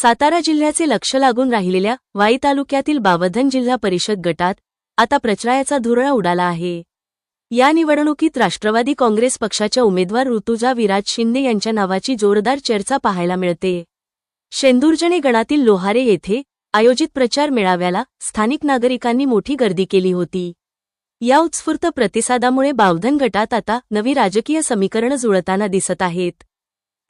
सातारा जिल्ह्याचे लक्ष लागून राहिलेल्या वाई तालुक्यातील बावधन जिल्हा परिषद गटात आता प्रचाराचा धुरळा उडाला आहे. या निवडणुकीत राष्ट्रवादी काँग्रेस पक्षाच्या उमेदवार ऋतुजा विराज शिंदे यांच्या नावाची जोरदार चर्चा पाहायला मिळते. शेंदुर्जणे गणातील लोहारे येथे आयोजित प्रचार मेळाव्याला स्थानिक नागरिकांनी मोठी गर्दी केली होती. या उत्स्फूर्त प्रतिसादामुळे बावधन गटात आता नवी राजकीय समीकरणं जुळताना दिसत आहेत.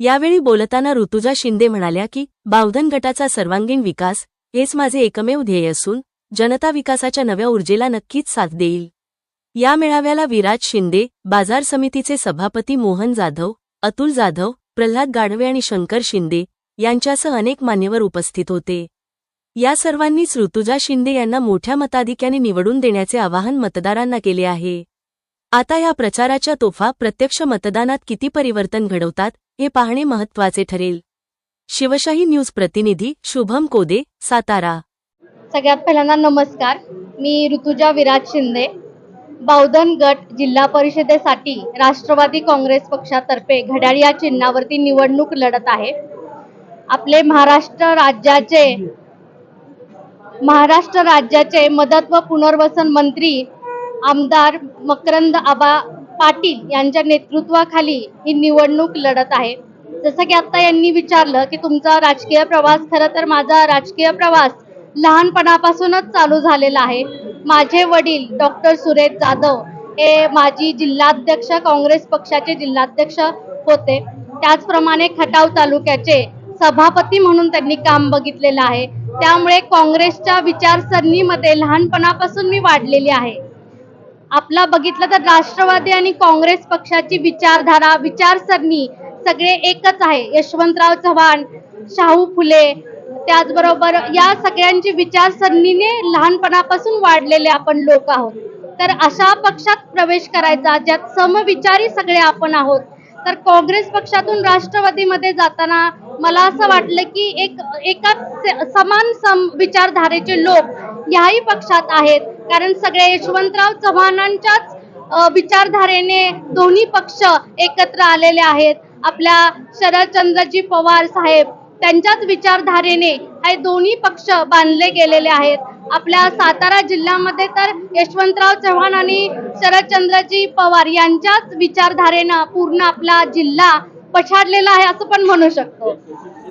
यावेळी बोलताना ऋतुजा शिंदे म्हणाल्या की बावधन गटाचा सर्वांगीण विकास हेच माझे एकमेव ध्येय असून जनता विकासाच्या नव्या ऊर्जेला नक्कीच साथ देईल. या मेळाव्याला विराज शिंदे बाजार समितीचे सभापती मोहन जाधव अतुल जाधव प्रल्हाद गाढवे आणि शंकर शिंदे यांच्यासह अनेक मान्यवर उपस्थित होते. या सर्वांनीच ऋतुजा शिंदे यांना मोठ्या मताधिक्याने निवडून देण्याचे आवाहन मतदारांना केले आहे. आता या प्रचाराच्या तोफा प्रत्यक्ष मतदानात किती परिवर्तन घडवतात हे पाहणे महत्त्वाचे ठरेल. शिवशाही न्यूज प्रतिनिधी शुभम कोदे सातारा. सगळ्यात पहिल्यांदा नमस्कार. मी ऋतुजा विराज शिंदे. बावधन गट जिल्हा परिषदेसाठी राष्ट्रवादी काँग्रेस पक्षातर्फे घड्याळ या चिन्हावरती निवडणूक लढत आहे. आपले महाराष्ट्र राज्याचे महाराष्ट्र राज्याचे मदत व पुनर्वसन मंत्री आमदार मकरंद आबा पाटील यांच्या नेतृत्वाखाली ही निवडणूक लढत आहे. जसं की आता यांनी विचारलं की तुमचा राजकीय प्रवास खरं तर माझा राजकीय प्रवास लहानपणापासूनच चालू झालेला आहे. माझे वडील डॉक्टर सुरेश जाधव हे माजी जिल्हाध्यक्ष काँग्रेस पक्षाचे जिल्हाध्यक्ष होते. त्याचप्रमाणे खटाव तालुक्याचे सभापती म्हणून त्यांनी काम बघितलेलं आहे. त्यामुळे काँग्रेसच्या विचारसरणीमध्ये लहानपणापासून मी वाढलेली आहे. आपला बघितलं तर राष्ट्रवादी आणि काँग्रेस पक्षाची विचारधारा विचारसरणी सगळे एकच आहे. यशवंतराव चव्हाण शाहू फुले त्याचबरोबर या सगळ्यांची विचारसरणीने लहानपणापासून वाढलेले आपण लोक आहोत. तर अशा पक्षात प्रवेश करायचा ज्यात समविचारी सगळे आपण आहोत. तर काँग्रेस पक्षातून राष्ट्रवादीमध्ये जाताना मला असं वाटलं की एक एकाच समान सम विचारधारेचे लोक याही पक्षात आहेत. कारण सगळ्या यशवंतराव चव्हाणांच्याच विचारधारेने दोन्ही पक्ष एकत्र आलेले आहेत. आपल्या शरदचंद्रजी पवार साहेब त्यांच्याच विचारधारेने हे दोन्ही पक्ष बांधले गेलेले आहेत. आपल्या सातारा जिल्ह्यामध्ये तर यशवंतराव चव्हाण आणि शरदचंद्रजी पवार यांच्याच विचारधारेनं पूर्ण आपला जिल्हा पछाडलेला आहे असं पण म्हणू शकतो.